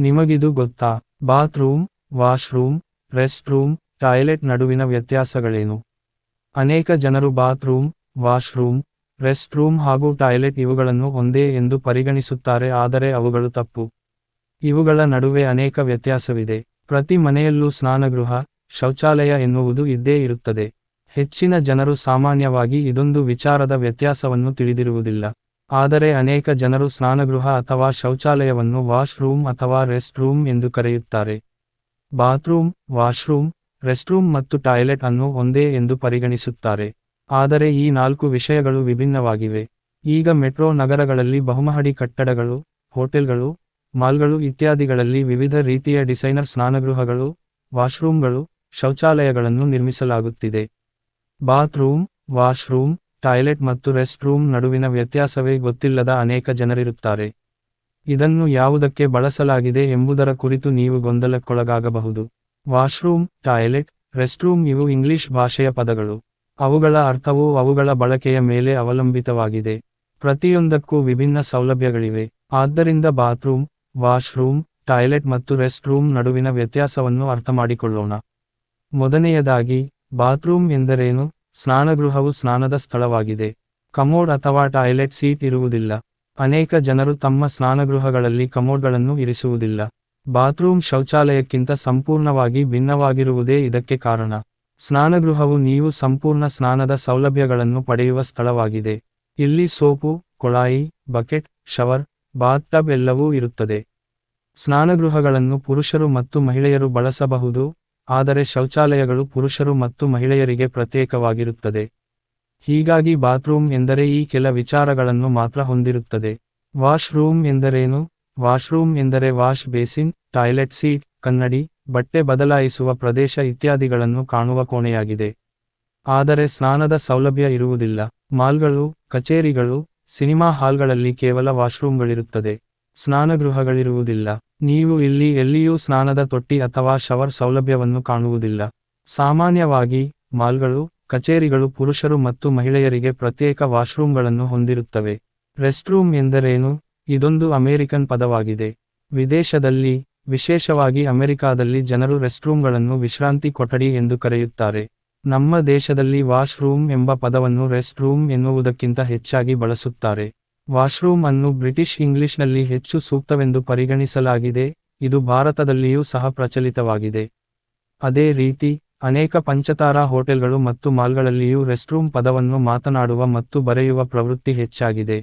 ನಿಮಗಿದು ಗೊತ್ತಾ? Bathroom, washroom rest room toilet ನಡುವಿನ ವ್ಯತ್ಯಾಸಗಳೇನು? ಅನೇಕ ಜನರು ಬಾತ್ರೂಮ್, ವಾಶ್ರೂಮ್ ರೆಸ್ಟ್ ರೂಮ್ ಹಾಗೂ ಟಾಯ್ಲೆಟ್ ಇವುಗಳನ್ನು ಒಂದೇ ಎಂದು ಪರಿಗಣಿಸುತ್ತಾರೆ, ಆದರೆ ಅವುಗಳು ತಪ್ಪು. ಇವುಗಳ ನಡುವೆ ಅನೇಕ ವ್ಯತ್ಯಾಸವಿದೆ. ಪ್ರತಿ ಮನೆಯಲ್ಲೂ ಸ್ನಾನಗೃಹ, ಶೌಚಾಲಯ ಎನ್ನುವುದು ಇದ್ದೇ ಇರುತ್ತದೆ. ಹೆಚ್ಚಿನ ಜನರು ಸಾಮಾನ್ಯವಾಗಿ ಇದೊಂದು ವಿಚಾರದ ವ್ಯತ್ಯಾಸವನ್ನು ತಿಳಿದಿರುವುದಿಲ್ಲ. ಆದರೆ ಅನೇಕ ಜನರು ಸ್ನಾನಗೃಹ ಅಥವಾ ಶೌಚಾಲಯವನ್ನು ವಾಶ್ ರೂಮ್ ಅಥವಾ ರೆಸ್ಟ್ ರೂಮ್ ಎಂದು ಕರೆಯುತ್ತಾರೆ. ಬಾತ್ರೂಮ್, ವಾಶ್ರೂಮ್, ರೆಸ್ಟ್ರೂಮ್ ಮತ್ತು ಟಾಯ್ಲೆಟ್ ಅನ್ನು ಒಂದೇ ಎಂದು ಪರಿಗಣಿಸುತ್ತಾರೆ. ಆದರೆ ಈ ನಾಲ್ಕು ವಿಷಯಗಳು ವಿಭಿನ್ನವಾಗಿವೆ. ಈಗ ಮೆಟ್ರೋ ನಗರಗಳಲ್ಲಿ ಬಹುಮಹಡಿ ಕಟ್ಟಡಗಳು, ಹೋಟೆಲ್ಗಳು, ಮಾಲ್ಗಳು ಇತ್ಯಾದಿಗಳಲ್ಲಿ ವಿವಿಧ ರೀತಿಯ ಡಿಸೈನರ್ ಸ್ನಾನಗೃಹಗಳು, ವಾಶ್ರೂಮ್ಗಳು, ಶೌಚಾಲಯಗಳನ್ನು ನಿರ್ಮಿಸಲಾಗುತ್ತಿದೆ. ಬಾತ್ರೂಮ್, ವಾಶ್ರೂಮ್ ಟಾಯ್ಲೆಟ್ ಮತ್ತು ರೆಸ್ಟ್ ರೂಮ್ ನಡುವಿನ ವ್ಯತ್ಯಾಸವೇ ಗೊತ್ತಿಲ್ಲದ ಅನೇಕ ಜನರಿರುತ್ತಾರೆ. ಇದನ್ನು ಯಾವುದಕ್ಕೆ ಬಳಸಲಾಗಿದೆ ಎಂಬುದರ ಕುರಿತು ನೀವು ಗೊಂದಲಕ್ಕೊಳಗಾಗಬಹುದು. ವಾಶ್ರೂಮ್, ಟಾಯ್ಲೆಟ್, ರೆಸ್ಟ್ರೂಮ್ ಇವು ಇಂಗ್ಲಿಷ್ ಭಾಷೆಯ ಪದಗಳು. ಅವುಗಳ ಅರ್ಥವು ಅವುಗಳ ಬಳಕೆಯ ಮೇಲೆ ಅವಲಂಬಿತವಾಗಿದೆ. ಪ್ರತಿಯೊಂದಕ್ಕೂ ವಿಭಿನ್ನ ಸೌಲಭ್ಯಗಳಿವೆ. ಆದ್ದರಿಂದ ಬಾತ್ರೂಮ್, ವಾಶ್ರೂಮ್, ಟಾಯ್ಲೆಟ್ ಮತ್ತು ರೆಸ್ಟ್ ರೂಮ್ ನಡುವಿನ ವ್ಯತ್ಯಾಸವನ್ನು ಅರ್ಥಮಾಡಿಕೊಳ್ಳೋಣ. ಮೊದನೆಯದಾಗಿ ಬಾತ್ರೂಮ್ ಎಂದರೇನು? ಸ್ನಾನಗೃಹವು ಸ್ನಾನದ ಸ್ಥಳವಾಗಿದೆ. ಕಮೋಡ್ ಅಥವಾ ಟಾಯ್ಲೆಟ್ ಸೀಟ್ ಇರುವುದಿಲ್ಲ. ಅನೇಕ ಜನರು ತಮ್ಮ ಸ್ನಾನಗೃಹಗಳಲ್ಲಿ ಕಮೋಡ್ಗಳನ್ನು ಇರಿಸುವುದಿಲ್ಲ. ಬಾತ್ರೂಮ್ ಶೌಚಾಲಯಕ್ಕಿಂತ ಸಂಪೂರ್ಣವಾಗಿ ಭಿನ್ನವಾಗಿರುವುದೇ ಇದಕ್ಕೆ ಕಾರಣ. ಸ್ನಾನಗೃಹವು ನೀವು ಸಂಪೂರ್ಣ ಸ್ನಾನದ ಸೌಲಭ್ಯಗಳನ್ನು ಪಡೆಯುವ ಸ್ಥಳವಾಗಿದೆ. ಇಲ್ಲಿ ಸೋಪು, ಕೊಳಾಯಿ, ಬಕೆಟ್, ಶವರ್ ಬಾತ್ಟಬ್ ಎಲ್ಲವೂ ಇರುತ್ತದೆ. ಸ್ನಾನಗೃಹಗಳನ್ನು ಪುರುಷರು ಮತ್ತು ಮಹಿಳೆಯರು ಬಳಸಬಹುದು. ಆದರೆ ಶೌಚಾಲಯಗಳು ಪುರುಷರು ಮತ್ತು ಮಹಿಳೆಯರಿಗೆ ಪ್ರತ್ಯೇಕವಾಗಿರುತ್ತದೆ. ಹೀಗಾಗಿ ಬಾತ್ರೂಮ್ ಎಂದರೆ ಈ ಕೆಲ ವಿಚಾರಗಳನ್ನು ಮಾತ್ರ ಹೊಂದಿರುತ್ತದೆ. ವಾಶ್ ರೂಮ್ ಎಂದರೇನು? ವಾಶ್ರೂಮ್ ಎಂದರೆ ವಾಶ್ ಬೇಸಿನ್, ಟಾಯ್ಲೆಟ್ ಸೀಟ್, ಕನ್ನಡಿ, ಬಟ್ಟೆ ಬದಲಾಯಿಸುವ ಪ್ರದೇಶ ಇತ್ಯಾದಿಗಳನ್ನು ಕಾಣುವ ಕೋಣೆಯಾಗಿದೆ. ಆದರೆ ಸ್ನಾನದ ಸೌಲಭ್ಯ ಇರುವುದಿಲ್ಲ. ಮಾಲ್ಗಳು, ಕಚೇರಿಗಳು, ಸಿನಿಮಾ ಹಾಲ್ಗಳಲ್ಲಿ ಕೇವಲ ವಾಶ್ರೂಮ್ಗಳಿರುತ್ತದೆ. ಸ್ನಾನಗೃಹಗಳಿರುವುದಿಲ್ಲ. ನೀವು ಇಲ್ಲಿ ಎಲ್ಲಿಯೂ ಸ್ನಾನದ ತೊಟ್ಟಿ ಅಥವಾ ಶವರ್ ಸೌಲಭ್ಯವನ್ನು ಕಾಣುವುದಿಲ್ಲ. ಸಾಮಾನ್ಯವಾಗಿ, ಮಾಲ್ಗಳು, ಕಚೇರಿಗಳು ಪುರುಷರು ಮತ್ತು ಮಹಿಳೆಯರಿಗೆ ಪ್ರತ್ಯೇಕ ವಾಶ್ರೂಮ್ಗಳನ್ನು ಹೊಂದಿರುತ್ತವೆ. ರೆಸ್ಟ್ರೂಮ್ ಎಂದರೇನು? ಇದೊಂದು ಅಮೆರಿಕನ್ ಪದವಾಗಿದೆ. ವಿದೇಶದಲ್ಲಿ, ವಿಶೇಷವಾಗಿ ಅಮೆರಿಕಾದಲ್ಲಿ ಜನರು ರೆಸ್ಟ್ರೂಮ್ಗಳನ್ನು ವಿಶ್ರಾಂತಿ ಕೊಠಡಿ ಎಂದು ಕರೆಯುತ್ತಾರೆ. ನಮ್ಮ ದೇಶದಲ್ಲಿ ವಾಶ್ರೂಮ್ ಎಂಬ ಪದವನ್ನು ರೆಸ್ಟ್ ರೂಮ್ ಎನ್ನುವುದಕ್ಕಿಂತ ಹೆಚ್ಚಾಗಿ ಬಳಸುತ್ತಾರೆ. ವಾಶ್ರೂಮ್ ಅನ್ನು ಬ್ರಿಟಿಷ್ ಇಂಗ್ಲಿಷ್ನಲ್ಲಿ ಹೆಚ್ಚು ಸೂಕ್ತವೆಂದು ಪರಿಗಣಿಸಲಾಗಿದೆ, ಇದು ಭಾರತದಲ್ಲಿಯೂ ಸಹ ಪ್ರಚಲಿತವಾಗಿದೆ. ಅದೇ ರೀತಿ, ಅನೇಕ ಪಂಚತಾರಾ ಹೋಟೆಲ್ಗಳು ಮತ್ತು ಮಾಲ್ಗಳಲ್ಲಿಯೂ ರೆಸ್ಟ್ರೂಮ್ ಪದವನ್ನು ಮಾತನಾಡುವ ಮತ್ತು ಬರೆಯುವ ಪ್ರವೃತ್ತಿ ಹೆಚ್ಚಾಗಿದೆ.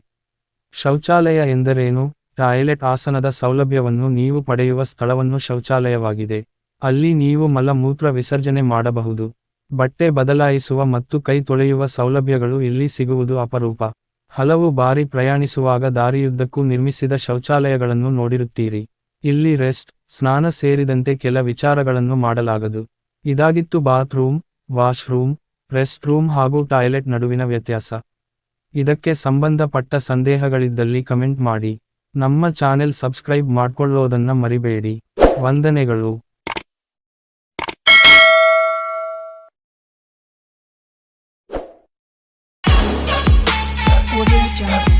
ಶೌಚಾಲಯ ಎಂದರೇನು? ಟಾಯ್ಲೆಟ್ ಆಸನದ ಸೌಲಭ್ಯವನ್ನು ನೀವು ಪಡೆಯುವ ಸ್ಥಳವನ್ನು ಶೌಚಾಲಯವಾಗಿದೆ. ಅಲ್ಲಿ ನೀವು ಮಲಮೂತ್ರ ವಿಸರ್ಜನೆ ಮಾಡಬಹುದು. ಬಟ್ಟೆ ಬದಲಾಯಿಸುವ ಮತ್ತು ಕೈ ತೊಳೆಯುವ ಸೌಲಭ್ಯಗಳು ಇಲ್ಲಿ ಸಿಗುವುದು ಅಪರೂಪ. ಹಲವು ಬಾರಿ ಪ್ರಯಾಣಿಸುವಾಗ ದಾರಿಯುದ್ದಕ್ಕೂ ನಿರ್ಮಿಸಿದ ಶೌಚಾಲಯಗಳನ್ನು ನೋಡಿರುತ್ತೀರಿ. ಇಲ್ಲಿ ರೆಸ್ಟ್, ಸ್ನಾನ ಸೇರಿದಂತೆ ಕೆಲ ವಿಚಾರಗಳನ್ನು ಮಾಡಲಾಗದು. ಇದಾಗಿತ್ತು ಬಾತ್ರೂಮ್, ವಾಶ್ರೂಮ್ ರೆಸ್ಟ್ ರೂಮ್ ಹಾಗೂ ಟಾಯ್ಲೆಟ್ ನಡುವಿನ ವ್ಯತ್ಯಾಸ. ಇದಕ್ಕೆ ಸಂಬಂಧಪಟ್ಟ ಸಂದೇಹಗಳಿದ್ದಲ್ಲಿ ಕಮೆಂಟ್ ಮಾಡಿ. ನಮ್ಮ ಚಾನೆಲ್ ಸಬ್ಸ್ಕ್ರೈಬ್ ಮಾಡ್ಕೊಳ್ಳೋದನ್ನ ಮರಿಬೇಡಿ. ವಂದನೆಗಳು. What is get your